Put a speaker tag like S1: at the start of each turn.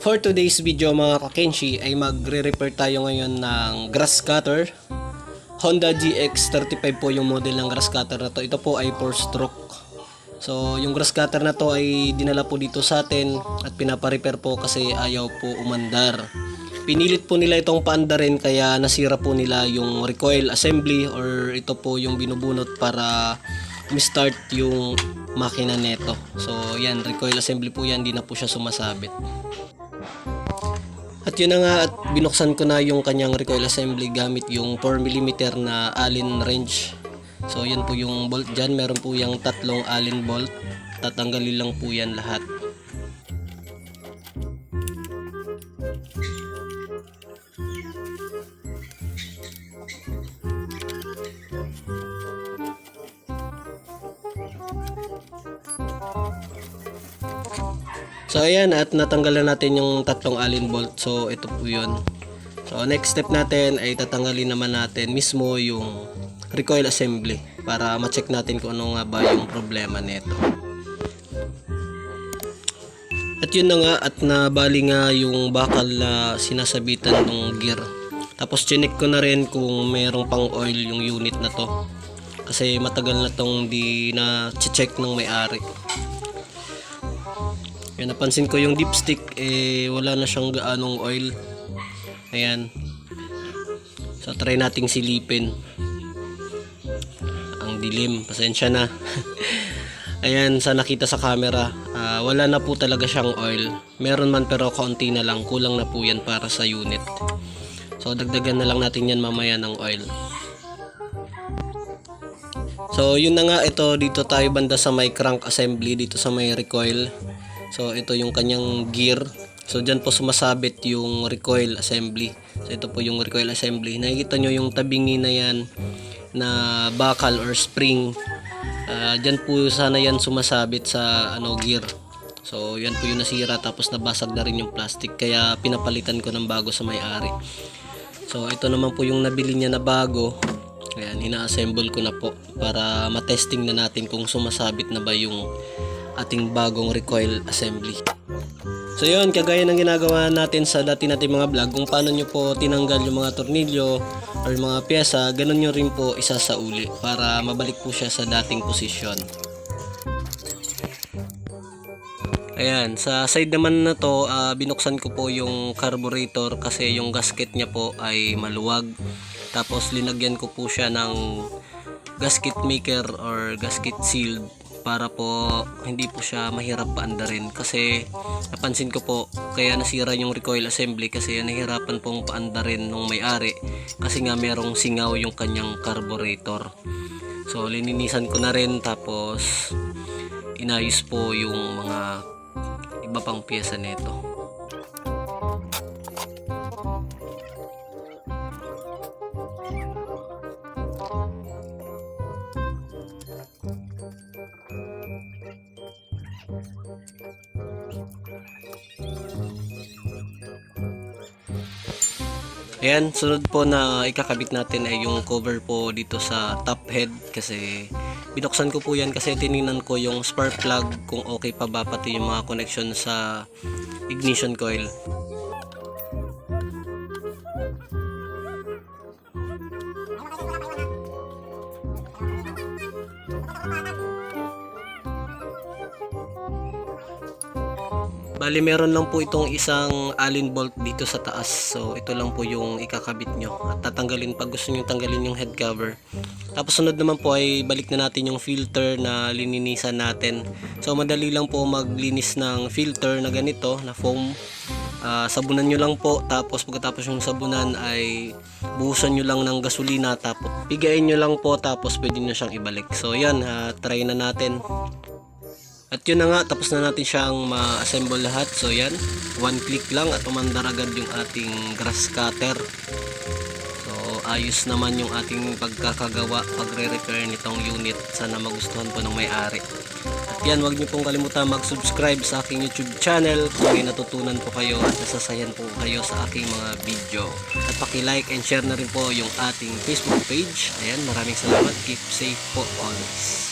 S1: For today's video mga kakenshi ay magre-repair tayo ngayon ng grass cutter. Honda GX35 po yung model ng grass cutter na to. Ito po ay 4 stroke. So yung grass cutter na to ay dinala po dito sa atin at pinapa-repair po kasi ayaw po umandar. Pinilit po nila itong paandarin kaya nasira po nila yung recoil assembly or ito po yung binubunot para start yung makina neto. So yan, recoil assembly po yan, di na po siya sumasabit. Yun na nga at binuksan ko na yung kanyang recoil assembly gamit yung 4mm na Allen wrench. So yan po yung bolt dyan. Meron po yung tatlong Allen bolt. Tatanggalin lang po yan lahat. So ayan at natanggalan natin yung tatlong allen bolt. So ito po 'yun. So next step natin ay tatanggalin naman natin mismo yung recoil assembly para ma-check natin kung ano nga ba yung problema nito. At yun na nga at nabali nga yung bakal na sinasabitan ng gear. Tapos chinek ko na rin kung merong pang oil yung unit na to. Kasi matagal na tong di na check ng may-ari. Yan, napansin ko yung dipstick, eh, wala na siyang gaanong oil. Ayan. So, try nating silipin. Ang dilim, pasensya na. Ayan, sa nakita sa camera, ah, wala na po talaga siyang oil. Meron man pero kaunti na lang, kulang na po yan para sa unit. So, dagdagan na lang natin yan mamaya ng oil. So, yun na nga, ito dito tayo banda sa may crank assembly, dito sa may recoil. So ito yung kanyang gear. So dyan po sumasabit yung recoil assembly. So ito po yung recoil assembly. Nakikita nyo yung tabingi na yan na bakal or spring. Uh, dyan po sana yan sumasabit sa ano gear. So yan po yung nasira tapos nabasag na rin yung plastic. Kaya pinapalitan ko ng bago sa may-ari. So ito naman po yung nabili niya na bago. Ayan, ina-assemble ko na po para matesting na natin kung sumasabit na ba yung ating bagong recoil assembly. So yun, kagaya ng ginagawa natin sa dati nating mga vlog, kung paano nyo po tinanggal yung mga tornilyo or mga pyesa, ganun nyo rin po isa sa uli para mabalik po siya sa dating posisyon. Ayan, sa side naman na to, ah, binuksan ko po yung carburetor kasi yung gasket niya po ay maluwag. Tapos linagyan ko po siya ng gasket maker or gasket sealed para po hindi po siya mahirap paandarin. Kasi napansin ko po kaya nasira yung recoil assembly kasi nahirapan pong paandarin nung may-ari. Kasi nga merong singaw yung kanyang carburetor. So lininisan ko na rin tapos inayos po yung mga iba pang pyesa nito Ayan, sunod po na ikakabit natin ay yung cover po dito sa top head kasi binuksan ko po yan kasi tiningnan ko yung spark plug kung okay pa ba pati yung mga connection sa ignition coil. Bali meron lang po itong isang allen bolt dito sa taas. So ito lang po yung ikakabit nyo. At tatanggalin pag gusto nyo tanggalin yung head cover. Tapos sunod naman po ay balik na natin yung filter na lininisan natin. So madali lang po maglinis ng filter na ganito na foam. Ah, sabunan nyo lang po tapos pagkatapos yung sabunan ay buhusan nyo lang ng gasolina tapos pigain nyo lang po tapos pwede nyo siyang ibalik. So yan, ah, try na natin. At yun na nga, tapos na natin siyang ma-assemble lahat. So yan, one click lang at umandar agad yung ating grass cutter. So ayos naman yung ating pagkakagawa, pagre-repair nitong unit. Sana magustuhan po ng may-ari. At yan, huwag niyo pong kalimutan mag-subscribe sa aking YouTube channel kung may natutunan po kayo at nasasayan po kayo sa aking mga video. At paki-like and share na rin po yung ating Facebook page. Ayan, maraming salamat. Keep safe po always.